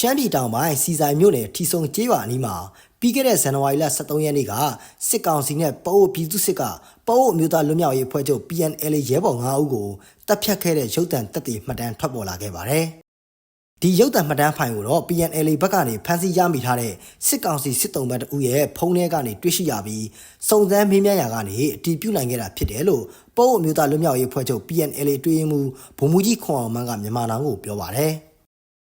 ရှမ်းပြည်တောင်ပိုင်းစီဆိုင်မြို့နယ်ထီဆုံကျေးရွာအနီးမှာပြီးခဲ့တဲ့ဇန်နဝါရီလ23ရက်နေ့ကစစ်ကောင်စီနဲ့ပအိုးပြည်သူစစ်ကပအိုးအမျိုးသားလွတ်မြောက်ရေးဖွဲ့ချုပ် PNL ရဲဘော်9ဦးကိုတပ်ဖြတ်ခဲ့တဲ့ရုပ်တံတက်တည်မှတ်တမ်းထွက်ပေါ်လာခဲ့ပါတယ်။ဒီရုပ်တံမှတ်တမ်းဖိုင်ကိုတော့ PNL ဘက်ကနေဖမ်းဆီးရမိထားတဲ့စစ်ကောင်စီစစ်တုံးဘက်တဦးရဲ့ဖုန်းထဲကနေတွေ့ရှိရပြီးစုံစမ်းမေးမြန်းရာကနေအတည်ပြုနိုင်ခဲ့တာဖြစ်တယ်လို့ပအိုးအမျိုးသားလွတ်မြောက်ရေးဖွဲ့ချုပ် PNL တွင်းမှုဗိုလ်မှူးကြီးခွန်အောင်မန်းကမြန်မာနောင်ကိုပြောပါတယ်။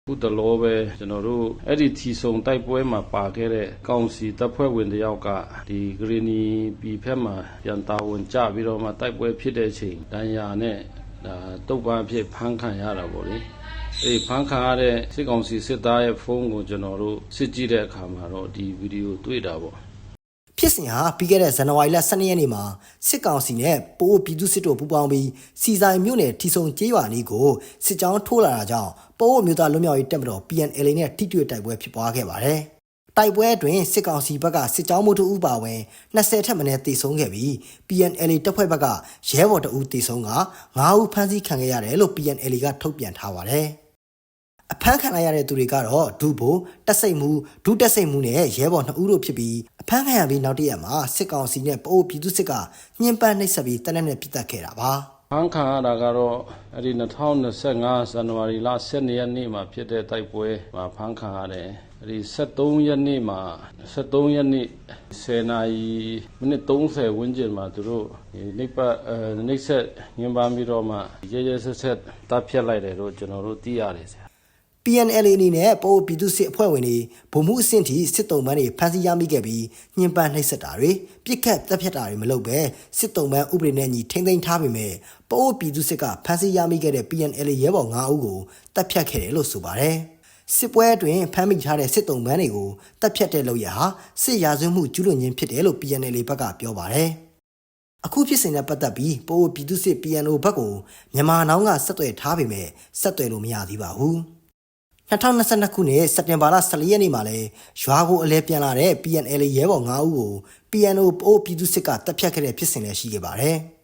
ခုတလောပဲ ကျွန်တော်တို့ အဲ့ဒီထီဆုံတိုက်ပွဲမှာပါခဲ့တဲ့ ကောင်စီတပ်ဖွဲ့ဝင်တယောက်က ဒီဂရီနီပြည်ဖက်မှာ ပြန်တာဝန်ကျပြီးတော့မှ တိုက်ပွဲဖြစ်တဲ့အချိန် ဒဏ်ရာနဲ့ဒါတုတ်ပန်းဖြစ် ဖမ်းခံရတာပေါ့လေ အဲ့ဒီဖမ်းခံရတဲ့ စစ်ကောင်စီစစ်သားရဲ့ဖုန်းကို ကျွန်တော်တို့ စစ်ကြည့်တဲ့အခါမှာတော့ ဒီဗီဒီယိုတွေ့တာပေါ့ ဖြစ်စဉ်ဟာပြီးခဲ့တဲ့ဇန်နဝါရီလ12ရက်နေ့မှာစစ်ကောင်စီနဲ့ပိုးပြည်သူစစ်တို့ပူးပေါင်းပြီးစီဆိုင်မြို့နယ်ထီဆုံကျေးရွာနီးကိုစစ်ကြောင်းထိုးလာတာကြောင့်ပိုးအမျိုးသားလွတ်မြောက်ရေးတပ်မတော် PNL နဲ့ထိတွေ့တိုက်ပွဲဖြစ်ပွားခဲ့ပါတယ်။တိုက်ပွဲအတွင်းစစ်ကောင်စီဘက်ကစစ်ကြောင်းမို့တူဦးပါဝင်20ထက်မနည်းတေဆုံးခဲ့ပြီး PNL တပ်ဖွဲ့ဘက်ကရဲဘော်တအူးတေဆုံးက9ဦးဖမ်းဆီးခံခဲ့ရတယ်လို့ PNL ကထုတ်ပြန်ထားပါတယ်။ အဖမ်းခံလိုက်ရတဲ့သူတွေကတော့ဒုဗိုလ်တက်စိတ်မှုဒုတက်စိတ်မှုနဲ့ရဲဘော်နှစ်ဦးတို့ဖြစ်ပြီးအဖမ်းခံရပြီးနောက်တရက်မှာစစ်ကောင်စီနဲ့ပအိုးပြည်သူစစ်ကညှဉ်းပန်းနှိပ်စက်ပြီးတနက်နဲ့ပြစ်တက်ခဲ့တာပါဖမ်းခံရတာကတော့အဲ့ဒီ2025ဇန်နဝါရီလ12ရက်နေ့မှာဖြစ်တဲ့တိုက်ပွဲမှာဖမ်းခံရတယ်အဲ့ဒီ73ရက်နေ့မှာ73ရက်နေ့10နာရီမိနစ်30ဝန်းကျင်မှာသူတို့ဒီနိပ်ပတ်အဲနိပ်ဆက်ညှဉ်းပန်းပြီးတော့မှရဲရဲဆက်ဆက်တပ်ဖြတ်လိုက်တယ်လို့ကျွန်တော်တို့သိရတယ်ဆရာ PNL အနေနဲ့ပအိုးပြည်သူစစ်အဖွဲ့ဝင်တွေဗိုလ်မှူးအဆင့်ထိစစ်တုံးပန်းတွေဖမ်းဆီးရမိခဲ့ပြီးညှဉ်းပန်းနှိပ်စက်တာတွေပြစ်ခတ်တပ်ဖြတ်တာတွေမလုပ်ဘဲစစ်တုံးပန်းဥပဒေနဲ့ညီထိမ့်သိမ်းထားပေမဲ့ပအိုးပြည်သူစစ်ကဖမ်းဆီးရမိခဲ့တဲ့ PNL ရဲဘော်9ဦးကိုတပ်ဖြတ်ခဲ့တယ်လို့ဆိုပါတယ်စစ်ပွဲအတွင်းဖမ်းမိထားတဲ့စစ်တုံးပန်းတွေကိုတပ်ဖြတ်တဲ့လုပ်ရဟာစစ်ရာဇဝတ်မှုကျူးလွန်ခြင်းဖြစ်တယ်လို့ PNL ဘက်ကပြောပါတယ်အခုဖြစ်စဉ်နဲ့ပတ်သက်ပြီးပိုးပြည်သူစစ် PNO ဘက်ကိုမြန်မာနောင်ကဆက်သွယ်ထားပေမဲ့ဆက်သွယ်လို့မရသေးပါဘူး 2022ခုနှစ်စက်တင်ဘာလ14ရက်နေ့မှာလဲရွာကိုအလဲပြန်လာတဲ့ PNL ရဲဘော်9ဦးကို PNO ပိုးပြည်သူစစ်ကတပ်ဖြတ်ခဲ့တဲ့ဖြစ်စဉ်လည်းရှိခဲ့ပါတယ်။